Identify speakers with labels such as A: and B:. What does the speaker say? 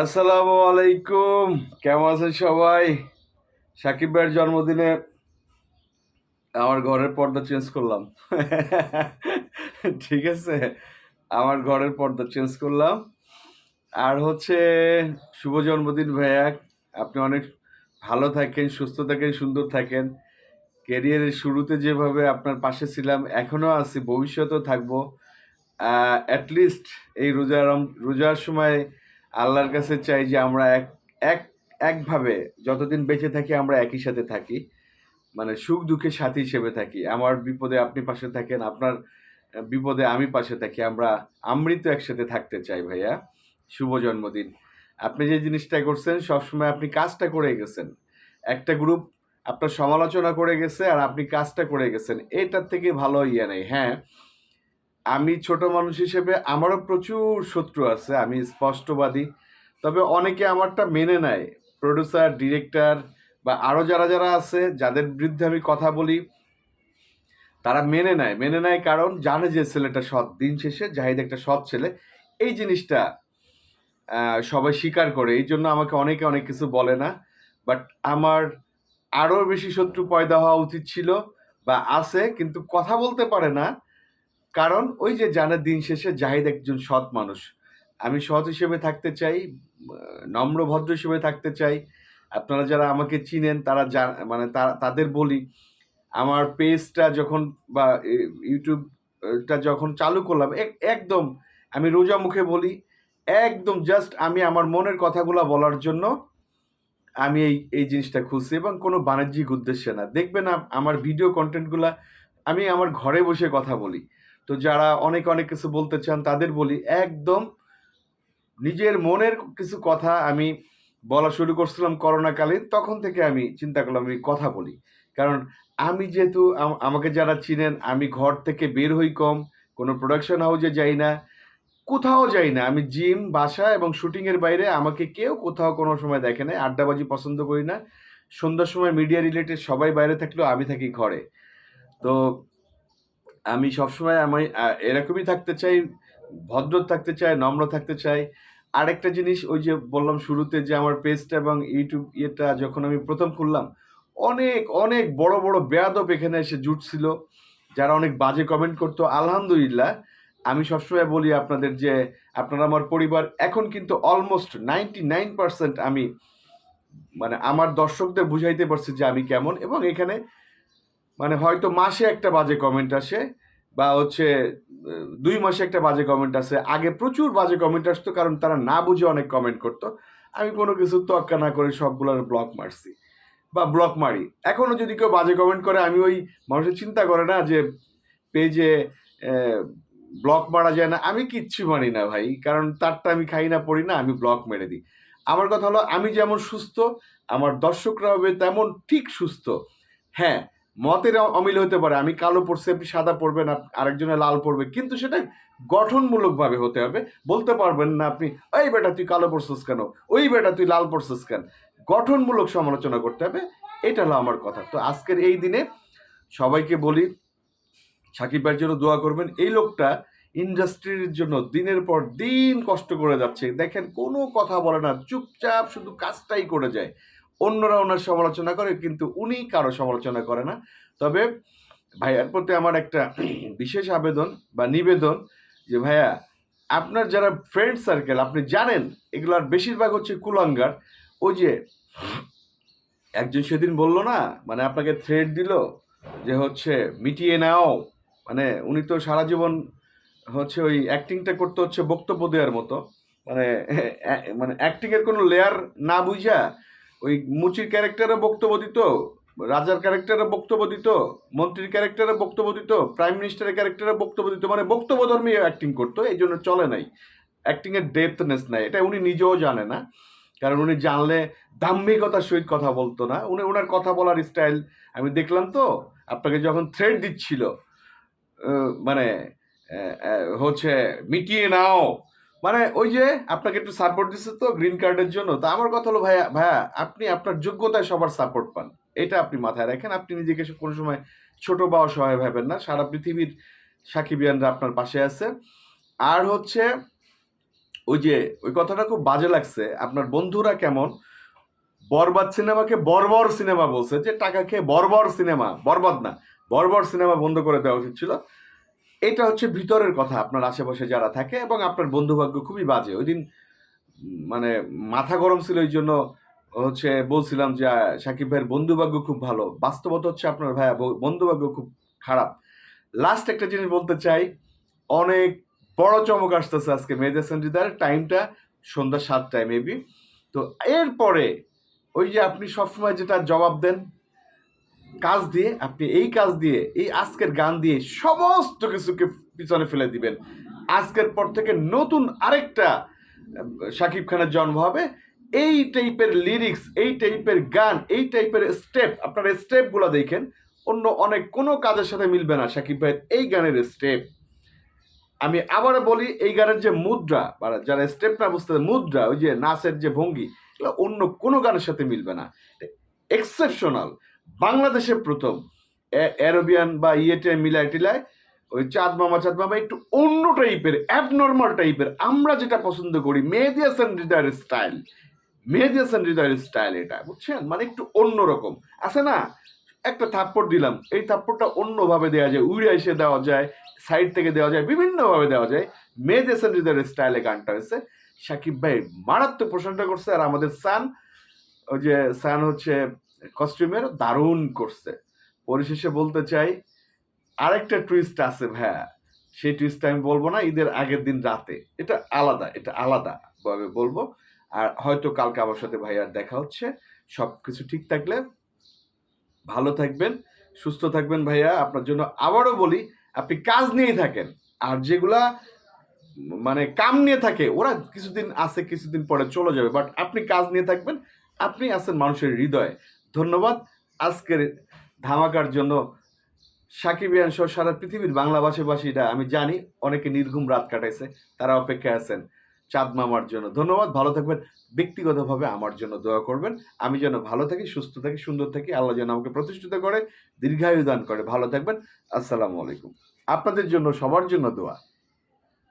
A: আসসালামু আলাইকুম। কেমন আছেন সবাই? সাকিব ভাইয়ের জন্মদিনে আমার ঘরের পর্দা চেঞ্জ করলাম। ঠিক আছে? আমার ঘরের পর্দা চেঞ্জ করলাম। আর হচ্ছে, শুভ জন্মদিন ভাইয়া। আপনি অনেক ভালো থাকেন, সুস্থ থাকেন, সুন্দর থাকেন। ক্যারিয়ারের শুরুতে যেভাবে আপনার পাশে ছিলাম, এখনও আছি, ভবিষ্যতেও থাকব। অ্যাটলিস্ট এই রোজার রোজার সময় আল্লাহর কাছে চাই যে আমরা এক এক, একভাবে যতদিন বেঁচে থাকি আমরা একই সাথে থাকি। মানে সুখ দুঃখে সাথী হিসেবে থাকি। আমার বিপদে আপনি পাশে থাকেন, আপনার বিপদে আমি পাশে থাকি। আমরা আমৃত একসাথে থাকতে চাই ভাইয়া। শুভ জন্মদিন। আপনি যে জিনিসটা করছেন, সবসময় আপনি কাজটা করে গেছেন। একটা গ্রুপ আপনার সমালোচনা করে গেছে আর আপনি কাজটা করে গেছেন। এটার থেকে ভালো ইয়ে নেই। হ্যাঁ আমি ছোট মানুষ হিসেবে আমারও প্রচুর শত্রু আছে, আমি স্পষ্টবাদী। তবে অনেকে আমারটা মেনে নেয় প্রডিউসার ডিরেক্টর বা আরও যারা যারা আছে, যাদের বিরুদ্ধে আমি কথা বলি, তারা মেনে নেয়। মেনে নেয় কারণ জানে যে ছেলেটা সৎ, দিন শেষে জাহিদ একটা সৎ ছেলে। এই জিনিসটা সবাই স্বীকার করে, এই জন্য আমাকে অনেকে অনেক কিছু বলে না। বাট আমার আরও বেশি শত্রু পয়দা হওয়া উচিত ছিল বা আছে, কিন্তু কথা বলতে পারে না। কারণ ওই যে জানে দিন শেষে জাহিদ একজন সৎ মানুষ, আমি সৎ হিসেবে থাকতে চাই, নম্র ভদ্র হিসেবে থাকতে চাই। আপনারা যারা আমাকে চিনেন, তারা মানে তাদের বলি, আমার পেজটা যখন বা ইউটিউবটা যখন চালু করলাম, এক- একদম আমি রোজা মুখে বলি, একদম জাস্ট আমি আমার মনের কথাগুলো বলার জন্য আমি এই এই জিনিসটা খুঁজছি এবং কোনো বাণিজ্যিক উদ্দেশ্যে না। দেখবেন আমার ভিডিও কন্টেন্টগুলো আমি আমার ঘরে বসে কথা বলি। তো যারা অনেক অনেক কিছু বলতে চান, তাদের বলি, একদম নিজের মনের কিছু কথা আমি বলা শুরু করছিলাম করোনাকালীন, তখন থেকে আমি চিন্তা করলাম আমি কথা বলি। কারণ আমি যেহেতু আমাকে যারা চিনেন, আমি ঘর থেকে বের হই কম, কোনো প্রোডাকশন হাউসে যাই না, কোথাও যাই না। আমি জিম বাসা এবং শুটিংয়ের বাইরে আমাকে কেউ কোথাও কোনো সময় দেখে না, আড্ডাবাজি পছন্দ করি না। সন্ধ্যার সময় মিডিয়া রিলেটেড সবাই বাইরে থাকলেও আমি থাকি ঘরে। তো আমি সবসময় আমি এরকমই থাকতে চাই, ভদ্র থাকতে চাই, নম্র থাকতে চাই। আরেকটা জিনিস ওই যে বললাম শুরুতে যে আমার পেজটা এবং ইউটিউব ইয়েটা যখন আমি প্রথম খুললাম, অনেক অনেক বড় বড় বেয়াদব এখানে এসে জুটছিল, যারা অনেক বাজে কমেন্ট করতো। আলহামদুলিল্লাহ, আমি সবসময় বলি আপনাদের যে, আপনারা আমার পরিবার, এখন কিন্তু অলমোস্ট নাইনটি নাইন পার্সেন্ট আমি মানে আমার দর্শকদের বুঝাইতে পারছি যে আমি কেমন এবং এখানে মানে হয়তো মাসে একটা বাজে কমেন্ট আসে বা হচ্ছে দুই মাসে একটা বাজে কমেন্ট আসে। আগে প্রচুর বাজে কমেন্ট আসতো, কারণ তারা না বুঝে অনেক কমেন্ট করতো। আমি কোনো কিছু তোয়াক্কা না করে সবগুলোর ব্লক মারছি বা ব্লক মারি। এখনও যদি কেউ বাজে কমেন্ট করে, আমি ওই মানুষের চিন্তা করে না যে পেজে ব্লক মারা যায় না। আমি কিচ্ছু মানি না ভাই, কারণ তারটা আমি খাই না, পড়ি না, আমি ব্লক মেরে দিই। আমার কথা হলো, আমি যেমন সুস্থ, আমার দর্শকরা হবে তেমন ঠিক সুস্থ। হ্যাঁ মতের অমিল হতে পারে। আমি কালো পড়ছি আপনি সাদা পড়বেন আরেকজনে লাল পড়বে কিন্তু সেটা গঠনমূলকভাবে হতে হবে। বলতে পারবেন না আপনি ওই বেটা, তুই কালো পড়ছিস কেন? ওই বেটা, তুই লাল পড়ছিস কেন? গঠনমূলক সমালোচনা করতে হবে। এটা হলো আমার কথা। তো আজকের এই দিনে সবাইকে বলি, সাকিব ভাইয়ের জন্য দোয়া করবেন। এই লোকটা ইন্ডাস্ট্রির জন্য দিনের পর দিন কষ্ট করে যাচ্ছে। দেখেন, কোনো কথা বলে না। চুপচাপ শুধু কাজটাই করে যায়। অন্যরা ওনার সমালোচনা করে, কিন্তু উনি কারও সমালোচনা করে না। তবে ভাইয়ার প্রতি আমার একটা বিশেষ আবেদন বা নিবেদন যে, ভাইয়া, আপনার যারা ফ্রেন্ড সার্কেল আপনি জানেন, এগুলার বেশিরভাগ হচ্ছে কুলাঙ্গার। ওই যে, একজন সেদিন বলল না মানে আপনাকে থ্রেড দিল যে, হচ্ছে মিটিয়ে নাও। মানে উনি তো সারা জীবন হচ্ছে ওই অ্যাক্টিংটা করতে হচ্ছে বক্তব্য দেওয়ার মতো। মানে মানে অ্যাক্টিংয়ের কোনো লেয়ার না বুঝা ওই মুচির ক্যারেক্টারে বক্তব্য দিত, রাজার ক্যারেক্টারে বক্তব্য দিত, মন্ত্রীর ক্যারেক্টারে বক্তব্য দিত প্রাইম মিনিস্টারের ক্যারেক্টারে বক্তব্য দিত মানে বক্তব্য ধর্মী অ্যাক্টিং করতো, এই জন্য চলে নাই। অ্যাক্টিংয়ের ডেপথনেস নাই, এটা উনি নিজেও জানে না। কারণ উনি জানলে দাম্ভিকতার সহিত কথা বলতো না। উনি ওনার কথা বলার স্টাইল আমি দেখলাম তো, আপনাকে যখন থ্রেড দিচ্ছিল মানে হচ্ছে মিটিয়ে নাও মানে ওই যে আপনাকে একটু সাপোর্ট দিচ্ছে তো গ্রিন কার্ডের জন্য। তো আমার কথা হলো, ভাইয়া ভাইয়া, আপনি আপনার যোগ্যতায় সবার সাপোর্ট পান। এটা আপনি মাথায় রাখেন। আপনি নিজেকে কোনো সময় ছোট বা অসহায় ভাবেন না। সারা পৃথিবীর সাকিবিয়ানরা আপনার পাশে আছে। আর হচ্ছে ওই যে, ওই কথাটা খুব বাজে লাগছে। আপনার বন্ধুরা কেমন? বরবাদ সিনেমাকে বর্বর সিনেমা বলছে। যে টাকা খেয়ে বর্বর সিনেমা, বরবাদ না, বর্বর সিনেমা বন্ধ করে দেওয়া উচিত ছিল। এটা হচ্ছে ভিতরের কথা আপনার আশেপাশে যারা থাকে এবং আপনার বন্ধুভাগ্য খুবই বাজে। ওই দিন মানে মাথা গরম ছিল ওই জন্য হচ্ছে বলছিলাম যে, সাকিব ভাইয়ের বন্ধুভাগ্য খুব ভালো। বাস্তবতা হচ্ছে আপনার ভাইয়া বন্ধুভাগ্য খুব খারাপ। লাস্ট একটা জিনিস বলতে চাই, অনেক বড় চমক আসতেছে আজকে মেয়েদের সেন্টার টাইমটা সন্ধ্যা সাতটায় মেবি তো এরপরে ওই যে আপনি সবসময় যেটা জবাব দেন কাজ দিয়ে, আপনি এই কাজ দিয়ে, এই আজকের গান দিয়ে সমস্ত কিছুকে পিছনে ফেলে দিবেন। আজকের পর থেকে নতুন আরেকটা শাকিব খানের জন্ম হবে। এই টাইপের লিরিক্স এই টাইপের গান, এই টাইপের স্টেপ আপনারা স্টেপগুলো দেখেন, অন্য অনেক কোনো কাজের সাথে মিলবে না শাকিব ভাইয়ের এই গানের স্টেপ আমি আবারও বলি, এই গানের যে মুদ্রা, বা যারা স্টেপ না বুঝতে মুদ্রা, ওই যে নাচের যে ভঙ্গি, এগুলো অন্য কোনো গানের সাথে মিলবে না। এক্সেপশনাল বাংলাদেশে প্রথম অ্যারোবিয়ান বা ইয়েটে মিলায় টিলায় ওই চাঁদ মামা চাঁদ মামা একটু অন্য টাইপের অ্যাবনর্মাল টাইপের। আমরা যেটা পছন্দ করি, মেহেদি হাসান হৃদয়ের স্টাইল। মেহেদি হাসান হৃদয়ের স্টাইল এটা, বুঝছেন? মানে একটু অন্যরকম। আছে না? একটা থাপ্পড় দিলাম, এই থাপ্পড়টা অন্যভাবে দেওয়া যায়, উড়ে এসে দেওয়া যায়, সাইড থেকে দেওয়া যায়, বিভিন্নভাবে দেওয়া যায়। মেহেদি হাসান হৃদয়ের স্টাইলে গানটা হয়েছে। সাকিব ভাই মারাত্মক প্রশংসা করছে, আর আমাদের সান, ওই যে সান হচ্ছে কস্টিউমের দারুণ করছে। পরিশেষে বলতে চাই, আরেকটা টুইস্ট আছে ভাইয়া। সেই টুইস্ট আমি বলব না, ঈদের আগের দিন রাতে। এটা আলাদা এটা আলাদা ভাবে বলব। আর হয়তো কালকে আমার সাথে ভাইয়ার দেখা হচ্ছে। সব কিছু ঠিক থাকলে ভালো থাকবেন, সুস্থ থাকবেন ভাইয়া। আপনার জন্য আবারও বলি, আপনি কাজ নিয়েই থাকেন। আর যেগুলা মানে কাম নিয়ে থাকে, ওরা কিছুদিন আছে, কিছুদিন পরে চলে যাবে। বাট আপনি কাজ নিয়ে থাকবেন, আপনি আছেন মানুষের হৃদয়ে। ধন্যবাদ। আজকের ধামাকার জন্য সাকিবিয়ান সহ সারা পৃথিবীর বাংলা ভাষাভাষীরা, আমি জানি অনেকে নির্ঘুম রাত কাটাইছে, তারা অপেক্ষায় আছেন চাঁদ মামার জন্য। ধন্যবাদ, ভালো থাকবেন, ব্যক্তিগতভাবে আমার জন্য দোয়া করবেন। আমি যেন ভালো থাকি, সুস্থ থাকি, সুন্দর থাকি, আল্লাহ যেন আমাকে প্রতিষ্ঠিত করে, দীর্ঘায়ু দান করে। ভালো থাকবেন, আসসালামু আলাইকুম। আপনাদের জন্য, সবার জন্য দোয়া।